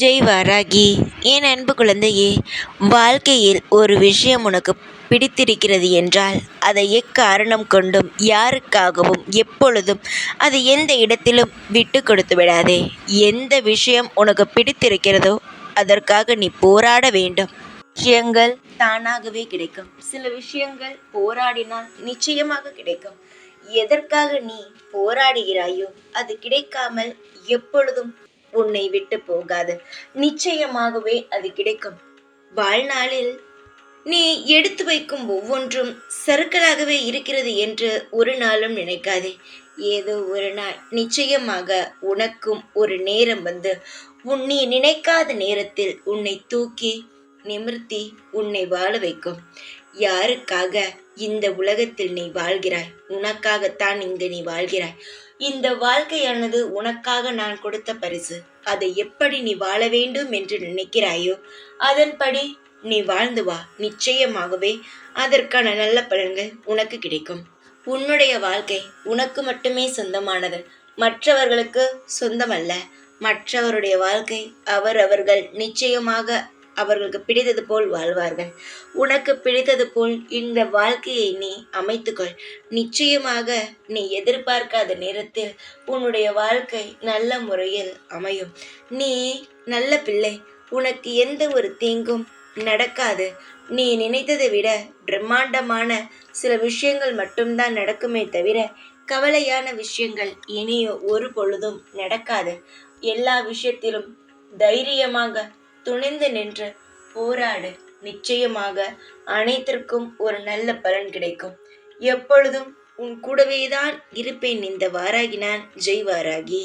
ஜெய் வாராகி என் அன்பு குழந்தையே வாழ்க்கையில் ஒரு விஷயம் உனக்கு பிடித்திருக்கிறது என்றால் அதை எக்காரணம் கொண்டும் யாருக்காகவும் எப்பொழுதும் அது எந்த இடத்திலும் விட்டு கொடுத்து விடாதே. எந்த விஷயம் உனக்கு பிடித்திருக்கிறதோ அதற்காக நீ போராட வேண்டும். விஷயங்கள் தானாகவே கிடைக்கும். சில விஷயங்கள் போராடினால் நிச்சயமாக கிடைக்கும். எதற்காக நீ போராடுகிறாயோ அது கிடைக்காமல் எப்பொழுதும் உன்னை விட்டு போகாது. நிச்சயமாகவே அது கிடைக்கும். வாழ்நாளில் நீ எடுத்து வைக்கும் ஒவ்வொன்றும் சறுக்கலாகவே இருக்கிறது என்று ஒரு நாளும் நினைக்காதே. ஏதோ ஒரு நாள் நிச்சயமாக உனக்கும் ஒரு நேரம் வந்து உன் நீ நினைக்காத நேரத்தில் உன்னை தூக்கி நிமிர்த்தி உன்னை வாழ வைக்கும். யாருக்காக இந்த உலகத்தில் நீ வாழ்கிறாய்? உனக்காகத்தான் இங்கு நீ வாழ்கிறாய். இந்த வாழ்க்கையானது உனக்காக நான் கொடுத்த பரிசு. அதை எப்படி நீ வாழ வேண்டும் என்று நினைக்கிறாயோ அதன்படி நீ வாழ்ந்து வா. நிச்சயமாகவே அதற்கான நல்ல பலன்கள் உனக்கு கிடைக்கும். உன்னுடைய வாழ்க்கை உனக்கு மட்டுமே சொந்தமானது. மற்றவர்களுக்கு சொந்தமல்ல. மற்றவருடைய வாழ்க்கை அவரவர்கள் நிச்சயமாக அவர்களுக்கு பிடித்தது போல் வாழ்வார்கள். உனக்கு பிடித்தது போல் இந்த வாழ்க்கையை நீ அமைத்துக்கொள். நிச்சயமாக நீ எதிர்பார்க்காத நேரத்தில் உன்னுடைய வாழ்க்கை நல்ல முறையில் அமையும். நீ நல்ல பிள்ளை. உனக்கு எந்த ஒரு தீங்கும் நடக்காது. நீ நினைத்ததை விட பிரம்மாண்டமான சில விஷயங்கள் மட்டும்தான் நடக்குமே தவிர கவலையான விஷயங்கள் இனியோ ஒரு பொழுதும் நடக்காது. எல்லா விஷயத்திலும் தைரியமாக துணிந்து நின்று போராடு நிச்சயமாக அனைத்திற்கும் ஒரு நல்ல பலன் கிடைக்கும். எப்பொழுதும் உன் கூடவேதான் இருப்பேன் இந்த வாராகி நான் ஜெய் வாராகி